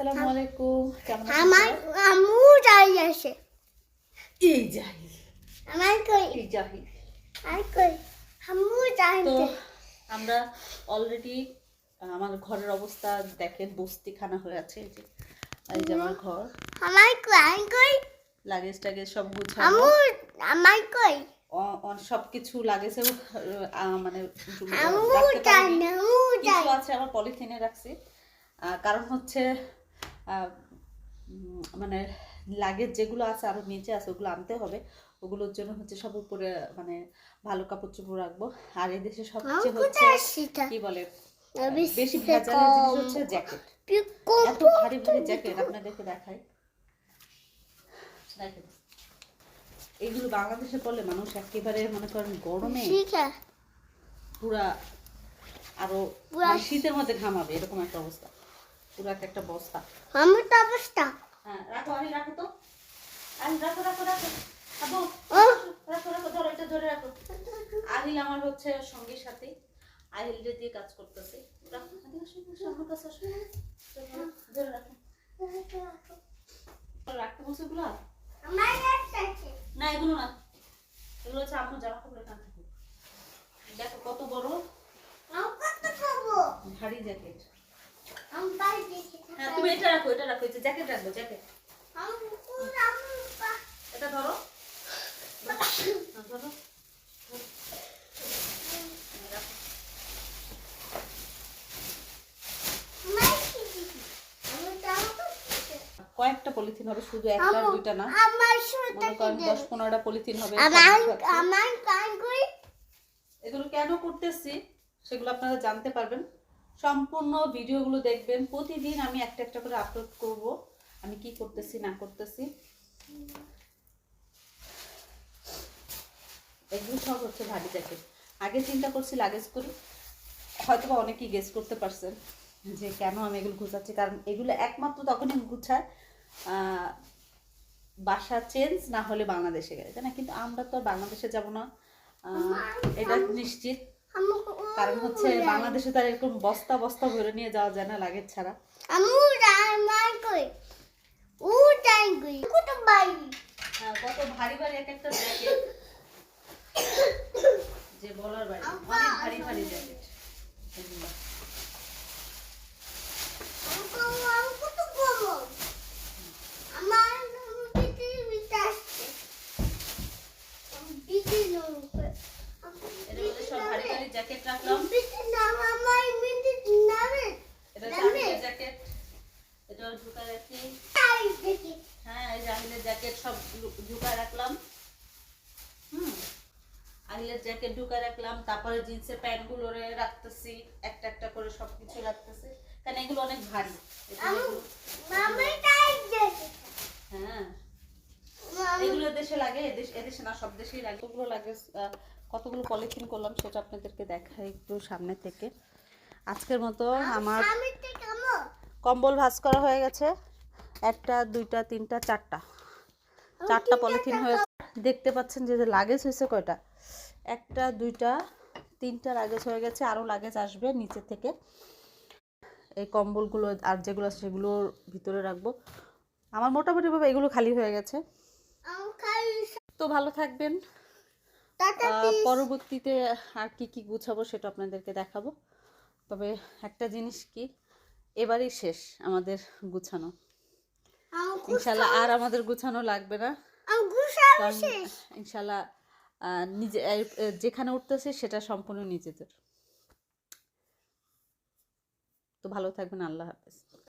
আসসালামু আলাইকুম। কেমন আমার? আমু যাই আসে জাহিল। আমার কই? আর কই? আমু যাই তো আমরা অলরেডি আমার ঘরের অবস্থা দেখেন বস্তিখানা হয়ে আছে এই যে এই যে আমার ঘর। আমার কই? কই? লাগেজ টাগেজ সব আমু গুছানো আমার কই? সব কিছু লাগেছে মানে আমু যাই আমু যাই কিছু আছে আমার পলিথিনে রাখছি। কারণ হচ্ছে মানে লাগেজ যেগুলো আছে আরও নিচে আছে ওগুলো আনতে হবে। ওগুলোর জন্য হচ্ছে সব উপরে মানে ভালো কাপড় চোপড় রাখব। আর এই দেশে সবচেয়ে হচ্ছে কি বলে? বেশি ভেজালের জিনিস হচ্ছে জ্যাকেট। এত ভারী ভারী জ্যাকেট আপনাদেরকে দেখাই। দেখেন এইগুলো বাংলাদেশে পড়লে মানুষ একেবারে মনে করেন গরমে পুরা আরও পুরা- মানে শীতের মধ্যে ঘামাবে এরকম একটা অবস্থা। পুরো একটা বস্তা। আমার তো অবস্থা। হ্যাঁ রাখো আরে রাখো তো। আরে রাখো রাখো রাখো। আবু রাখো রাখো ধরো এটা ধরে রাখো। আহিল আমার হচ্ছে সঙ্গীর সাথে। আহিলটা দিয়ে কাজ করতেছে। রাখো আমার কাছে ধরে রাখো। রাখতে বলছো এগুলো না এগুলো না এগুলো হচ্ছে আপনার জামা কাপড়ের কান থাকে দেখো কত বড় আমি কত খাব ভারী জ্যাকেট আমি বাড়ি দেখি হ্যাঁ তুমি এটা রাখো এটা রাখো জ্যাকেট রাখব জ্যাকেট। আমি আমি এটা ধরো। ধরো। কয়েকটা পলিথিন হবে শুধু একটা দুইটা না। মনে করেন দশ পনেরোটা পলিথিন হবে এগুলো কেন করতেছি সেগুলো আপনারা জানতে পারবেন। সম্পূর্ণ ভিডিওগুলো দেখবেন। প্রতিদিন আমি একটা একটা করে আপলোড করব। আমি কি করতেছি, না করতেছি? এগুলো সব হচ্ছে ভারী জ্যাকেট আগে চিন্তা করছি লাগেজ করি। হয়তো বা অনেকেই গেস করতে পারছেন যে কেন আমি এগুলো গুছাচ্ছি। কারণ এগুলো একমাত্র তখনই গুছায় বাসা চেঞ্জ না হলে বাংলাদেশে গেলে। তাই না? কিন্তু আমরা তো বাংলাদেশে যাব না। এটা নিশ্চিত। কারণ হচ্ছে বাংলাদেশে তার এরকম বস্তা বস্তা ভরে নিয়ে যাওয়া যায় না লাগে ছাড়া। আমু আমার কই? ও টাইম কত বাড়ি হ্যাঁ, কত ভারী ভারী এক একটা জ্যাকেট যে বলার ভারী অনেক ভারী ভারী জ্যাকেট এগুলো আমাকে আমি কত খাব আমার বিটি বিটি আসছে আমি বিটি নই এর মধ্যে সব ভারী ভারী জ্যাকেট রাখলাম বিটি নাম আমার বিটি নামে এটা জানবে? জাহিলের জ্যাকেট এটা ঢুকা রাখি তাই দেখি হ্যাঁ এই জাহিলের জ্যাকেট সব ঢুকা রাখলাম। হুম। আহিলের জ্যাকেট ঢুকা রাখলাম তারপরে জিন্সের প্যান্টগুলো রাখতেছি একটা একটা করে সব কিছু রাখতেছি। কারণ এগুলো অনেক ভারী। হ্যাঁ। এগুলো দেশে লাগে এদেশ এদেশে না সব দেশেই লাগে। কতগুলো লাগে? কতগুলো পলিথিন করলাম সেটা আপনাদেরকে দেখাই একটু সামনে থেকে। আজকের মতো আমার কম্বল ভাঁজ করা হয়ে গেছে। একটা দুইটা তিনটা চারটা। চারটা পলিথিন হয়েছে দেখতে পাচ্ছেন যে লাগেজ হয়েছে কয়টা? একটা দুইটা তিনটা লাগেজ হয়ে গেছে আরও লাগেজ আসবে নিচে থেকে। এই কম্বলগুলো আর যেগুলো আছে সেগুলোর ভিতরে রাখব। আমার মোটামুটিভাবে এগুলো খালি হয়ে গেছে। তো ভালো থাকবেন। পরবর্তীতে আর কি কি গুছাবো সেটা আপনাদেরকে দেখাবো। তবে একটা জিনিস কি এবারই শেষ আমাদের গুছানো। ইনশাল্লাহ আর আমাদের গুছানো লাগবে না। ইনশাল্লাহ আহ, নিজে যেখানে উঠতেছে সেটা সম্পূর্ণ নিজেদের। তো ভালো থাকবেন আল্লাহ হাফেজ।